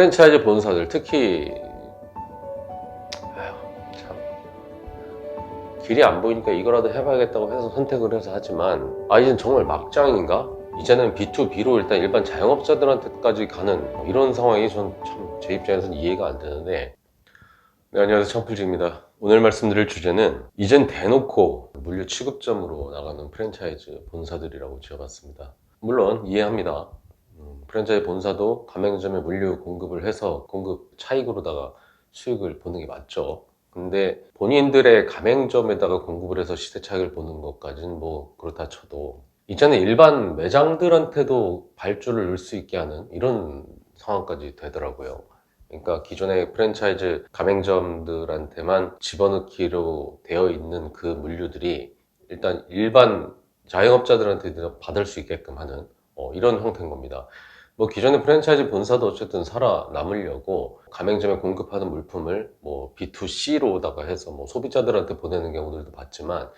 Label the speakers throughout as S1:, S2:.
S1: 프랜차이즈 본사들 특히 길이 안 보이니까 이거라도 해봐야겠다고 해서 선택을 해서 하지만 아 이젠 정말 막장인가? 이제는 B2B로 일단 일반 자영업자들한테까지 가는 이런 상황이 전 참 제 입장에서는 이해가 안 되는데. 네, 안녕하세요. 청풀지입니다. 오늘 말씀드릴 주제는 이젠 대놓고 물류 취급점으로 나가는 프랜차이즈 본사들이라고 지어봤습니다. 물론 이해합니다. 음, 프랜차이즈 본사도 가맹점에 물류 공급을 해서 공급 차익으로다가 수익을 보는 게 맞죠. 근데 본인들의 가맹점에다가 공급을 해서 시세 차익을 보는 것까지는 뭐 그렇다 쳐도 이제는 일반 매장들한테도 발주를 넣을 수 있게 하는 이런 상황까지 되더라고요. 그러니까 기존의 프랜차이즈 가맹점들한테만 집어넣기로 되어 있는 그 물류들이 일단 일반 자영업자들한테 받을 수 있게끔 하는 어, 이런 형태인 겁니다. 뭐 기존의 프랜차이즈 본사도 어쨌든 살아남으려고 가맹점에 공급하는 물품을 뭐 B2C로다가 해서 뭐 소비자들한테 보내는 경우들도 봤지만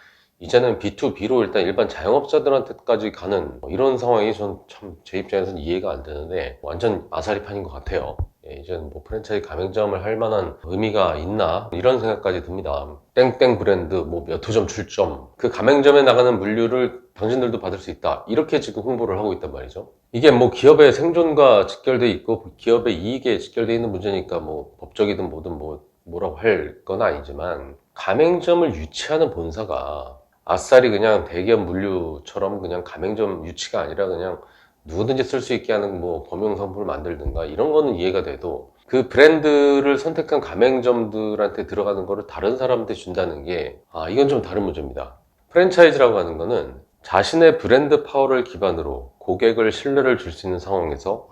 S1: 이제는 B2B로 일단 일반 자영업자들한테까지 가는 뭐 이런 상황이 전 참 제 입장에서는 이해가 안 되는데 완전 아사리판인 것 같아요. 예, 이제는 뭐 프랜차이즈 가맹점을 할 만한 의미가 있나 이런 생각까지 듭니다. 땡땡 브랜드 뭐 몇 호점 출점 그 가맹점에 나가는 물류를 당신들도 받을 수 있다 이렇게 지금 홍보를 하고 있단 말이죠. 이게 뭐 기업의 생존과 직결돼 있고 기업의 이익에 직결돼 있는 문제니까 뭐 법적이든 뭐든 뭐 뭐라고 할 건 아니지만 가맹점을 유치하는 본사가 아싸리 그냥 대기업 물류처럼 그냥 가맹점 유치가 아니라 그냥 누구든지 쓸 수 있게 하는 뭐 범용 상품을 만들든가 이런 거는 이해가 돼도 그 브랜드를 선택한 가맹점들한테 들어가는 거를 다른 사람한테 준다는 게 아 이건 좀 다른 문제입니다. 프랜차이즈라고 하는 거는 자신의 브랜드 파워를 기반으로 고객을 신뢰를 줄 수 있는 상황에서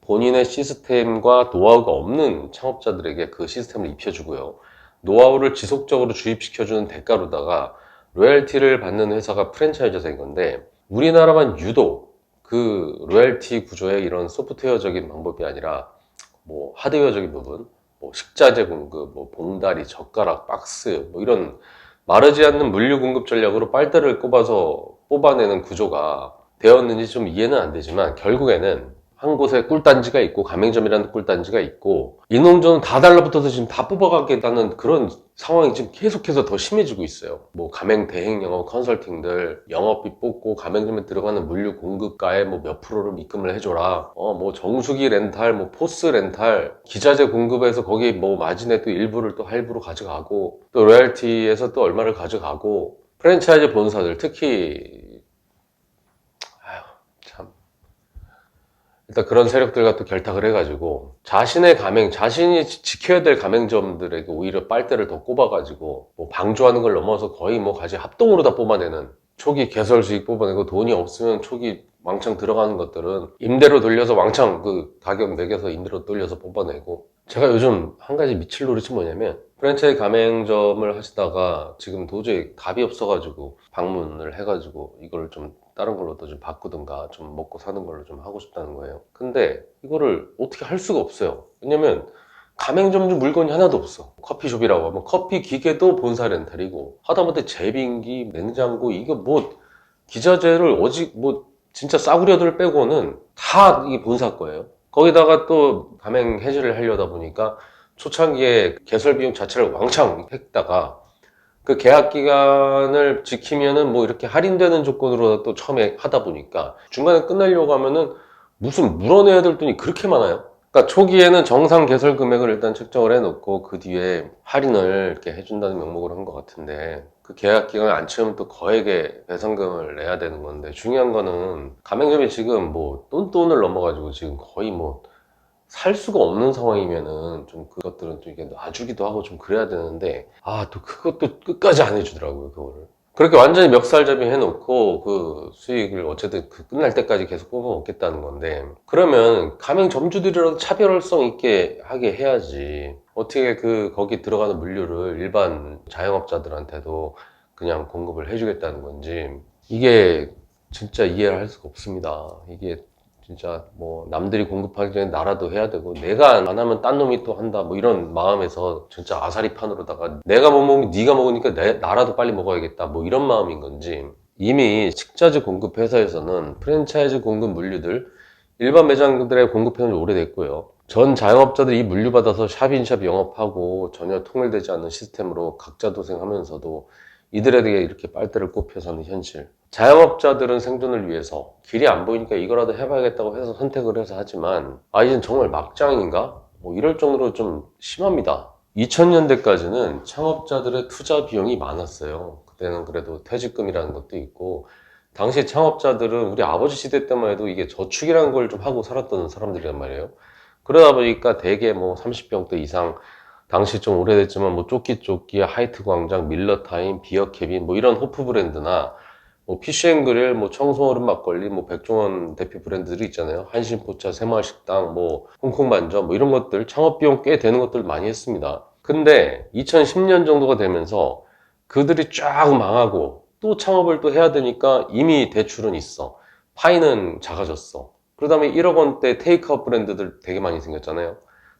S1: 본인의 시스템과 노하우가 없는 창업자들에게 그 시스템을 입혀주고요. 노하우를 지속적으로 주입시켜주는 대가로다가 로열티를 받는 회사가 프랜차이즈사인 건데 우리나라만 유독 그 로열티 구조의 이런 소프트웨어적인 방법이 아니라 뭐 하드웨어적인 부분, 뭐 식자재 공급, 뭐 봉다리, 젓가락, 박스 뭐 이런 마르지 않는 물류 공급 전략으로 빨대를 꼽아서 뽑아내는 구조가 되었는지 좀 이해는 안 되지만 결국에는 한 곳에 꿀단지가 있고 가맹점이라는 꿀단지가 있고 이놈저놈 다 달라붙어서 지금 다 뽑아가겠다는 그런 상황이 지금 계속해서 더 심해지고 있어요. 뭐 가맹 대행 영업 컨설팅들 영업비 뽑고 가맹점에 들어가는 물류 공급가의 뭐몇 프로를 입금을 해줘라. 어 뭐 정수기 렌탈, 뭐 포스 렌탈, 기자재 공급해서 거기 뭐 마진에 또 일부를 또 할부로 가져가고 또 로열티에서 또 얼마를 가져가고 프랜차이즈 본사들 특히 아휴 참. 일단 그런 세력들과 또 결탁을 해가지고 자신의 가맹, 자신이 지- 지켜야 될 가맹점들에게 오히려 빨대를 더 꼽아가지고 뭐 방조하는 걸 넘어서 거의 뭐 가지 합동으로 다 뽑아내는 초기 개설 수익 뽑아내고 돈이 없으면 초기 왕창 들어가는 것들은 임대로 돌려서 왕창 그 가격 매겨서 임대로 돌려서 뽑아내고 제가 요즘 한 가지 미칠 노릇이 뭐냐면 프랜차이즈 가맹점을 하시다가 지금 도저히 답이 없어가지고 방문을 해가지고 이걸 좀 다른 걸로 또 좀 바꾸든가 좀 먹고 사는 걸로 좀 하고 싶다는 거예요. 근데 이거를 어떻게 할 수가 없어요. 왜냐면 가맹점 중 물건이 하나도 없어. 커피숍이라고 하면 커피 기계도 본사 렌탈이고 하다못해 제빙기, 냉장고 이거 뭐 기자재를 오직 뭐 진짜 싸구려들 빼고는 다이 본사 거예요. 거기다가 또 가맹 해지를 하려다 보니까 초창기에 개설 비용 자체를 왕창 했다가 그 계약 기간을 지키면은 뭐 이렇게 할인되는 조건으로 또 처음에 하다 보니까 중간에 끝내려고 하면은 무슨 물어내야 될 돈이 그렇게 많아요. 그러니까 초기에는 정상 개설 금액을 일단 책정을 해놓고 그 뒤에 할인을 이렇게 해준다는 명목으로 한 것 같은데 그 계약 기간을 안 채우면 또 거액의 배상금을 내야 되는 건데 중요한 거는 가맹점이 지금 뭐 돈돈을 넘어가지고 지금 거의 뭐 살 수가 없는 상황이면은 좀 그것들은 좀 이게 놔주기도 하고 좀 그래야 되는데 아 또 그것도 끝까지 안 해주더라고요 그거를. 그렇게 완전히 멱살잡이 해놓고 그 수익을 어쨌든 그 끝날 때까지 계속 뽑아 먹겠다는 건데 그러면 가맹 점주들이라도 차별성 있게 하게 해야지. 어떻게 그 거기 들어가는 물류를 일반 자영업자들한테도 그냥 공급을 해주겠다는 건지 이게 진짜 이해를 할 수가 없습니다. 이게 진짜 뭐 남들이 공급하기 전에 나라도 해야 되고 내가 안 하면 딴 놈이 또 한다 뭐 이런 마음에서 진짜 아사리판으로다가 내가 못 먹으면 네가 먹으니까 내, 나라도 빨리 먹어야겠다 뭐 이런 마음인 건지 이미 식자재 공급 회사에서는 프랜차이즈 공급 물류들 일반 매장들에 공급해온 지 오래됐고요 전 자영업자들이 이 물류 받아서 샵인샵 영업하고 전혀 통일되지 않는 시스템으로 각자 도생하면서도 이들에게 이렇게 빨대를 꼽혀 사는 현실. 자영업자들은 생존을 위해서 길이 안 보이니까 이거라도 해봐야겠다고 해서 선택을 해서 하지만 아 이젠 정말 막장인가? 뭐 이럴 정도로 좀 심합니다. 2000년대까지는 창업자들의 투자 비용이 많았어요. 그때는 그래도 퇴직금이라는 것도 있고 당시 창업자들은 우리 아버지 시대 때만 해도 이게 저축이라는 걸 좀 하고 살았던 사람들이란 말이에요. 그러다 보니까 대개 뭐 30평대 이상 당시 좀 오래됐지만 뭐 쪼끼쪼끼, 하이트 광장, 밀러타임, 비어케빈 뭐 이런 호프 브랜드나 뭐 피쉬앤그릴, 뭐 청소얼음 막걸리, 뭐 백종원 대표 브랜드들이 있잖아요. 한신포차, 새마을식당, 뭐 홍콩반점 뭐 이런 것들 창업 비용 꽤 되는 것들 많이 했습니다. 근데 2010년 정도가 되면서 그들이 쫙 망하고 또 창업을 또 해야 되니까 이미 대출은 있어. 파이는 작아졌어. 그 다음에 1억 원대 테이크아웃 브랜드들 되게 많이 생겼잖아요.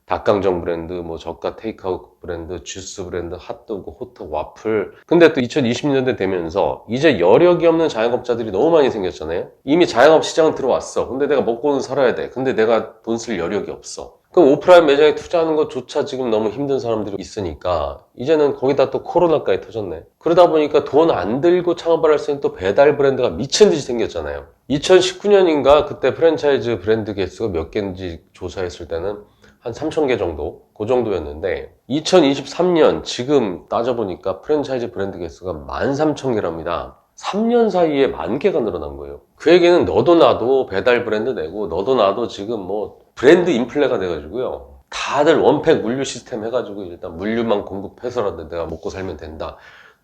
S1: 닭강정 브랜드, 뭐 저가 테이크아웃 브랜드, 주스 브랜드, 핫도그, 호떡, 와플. 근데 또 2020년대 되면서 이제 여력이 없는 자영업자들이 너무 많이 생겼잖아요. 이미 자영업 시장 들어왔어. 근데 내가 먹고는 살아야 돼. 근데 내가 돈 쓸 여력이 없어. 그럼 오프라인 매장에 투자하는 것조차 지금 너무 힘든 사람들이 있으니까 이제는 거기다 또 코로나까지 터졌네. 그러다 보니까 돈 안 들고 창업을 할 수 있는 또 배달 브랜드가 미친 듯이 생겼잖아요. 2019년인가 그때 프랜차이즈 브랜드 개수가 몇 개인지 조사했을 때는 한 3,000개 정도? 그 정도였는데 2023년 지금 따져보니까 프랜차이즈 브랜드 개수가 13,000개랍니다. 3년 사이에 만 개가 늘어난 거예요. 그 얘기는 너도 나도 배달 브랜드 내고 너도 나도 지금 뭐 브랜드 인플레가 돼가지고요. 다들 원팩 물류 시스템 해가지고 일단 물류만 공급해서라도 내가 먹고 살면 된다.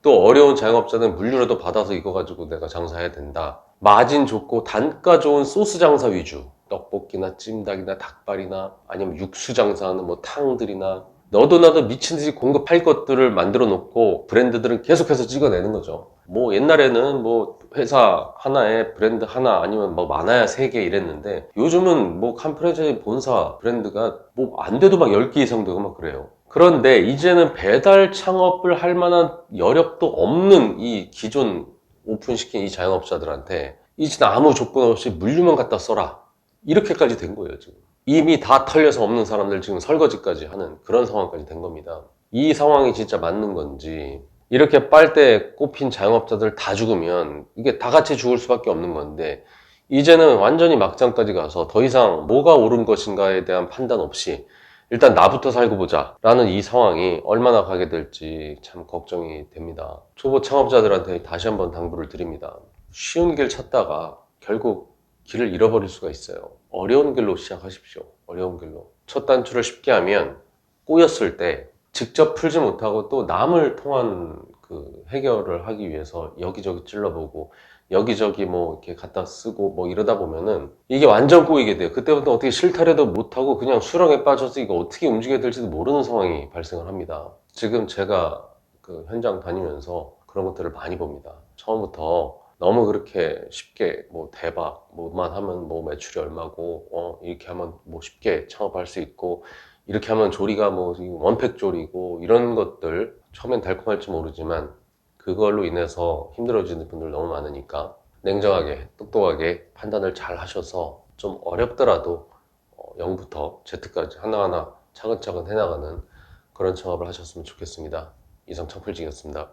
S1: 또 어려운 자영업자는 물류라도 받아서 이거 가지고 내가 장사해야 된다. 마진 좋고 단가 좋은 소스 장사 위주. 떡볶이나 찜닭이나 닭발이나 아니면 육수 장사하는 뭐 탕들이나 너도 나도 미친 듯이 공급할 것들을 만들어 놓고 브랜드들은 계속해서 찍어내는 거죠. 뭐 옛날에는 뭐 회사 하나에 브랜드 하나 아니면 뭐 많아야 세 개 이랬는데 요즘은 뭐 칸프레제 본사 브랜드가 뭐 안 돼도 막 10개 이상 되고 막 그래요. 그런데 이제는 배달 창업을 할 만한 여력도 없는 이 기존 오픈시킨 이 자영업자들한테 이제 아무 조건 없이 물류만 갖다 써라. 이렇게까지 된 거예요, 지금. 이미 다 털려서 없는 사람들 지금 설거지까지 하는 그런 상황까지 된 겁니다. 이 상황이 진짜 맞는 건지, 이렇게 빨대 꼽힌 자영업자들 다 죽으면 이게 다 같이 죽을 수밖에 없는 건데, 이제는 완전히 막장까지 가서 더 이상 뭐가 옳은 것인가에 대한 판단 없이 일단 나부터 살고 보자 라는 이 상황이 얼마나 가게 될지 참 걱정이 됩니다. 초보 창업자들한테 다시 한번 당부를 드립니다. 쉬운 길 찾다가 결국 길을 잃어버릴 수가 있어요. 어려운 길로 시작하십시오. 어려운 길로. 첫 단추를 쉽게 하면 꼬였을 때 직접 풀지 못하고 또 남을 통한 그 해결을 하기 위해서 여기저기 찔러보고 여기저기 뭐 이렇게 갖다 쓰고 뭐 이러다 보면은 이게 완전 꼬이게 돼요. 그때부터 어떻게 실타래도 못하고 그냥 수렁에 빠져서 이거 어떻게 움직여야 될지도 모르는 상황이 발생을 합니다. 지금 제가 그 현장 다니면서 그런 것들을 많이 봅니다. 처음부터 너무 그렇게 쉽게 뭐 대박 뭐만 하면 뭐 매출이 얼마고 어 이렇게 하면 뭐 쉽게 창업할 수 있고 이렇게 하면 조리가 뭐 원팩 조리고 이런 것들 처음엔 달콤할지 모르지만 그걸로 인해서 힘들어지는 분들 너무 많으니까 냉정하게 똑똑하게 판단을 잘 하셔서 좀 어렵더라도 어, 0부터 Z까지 하나하나 차근차근 해나가는 그런 창업을 하셨으면 좋겠습니다. 이상 청풀직이었습니다.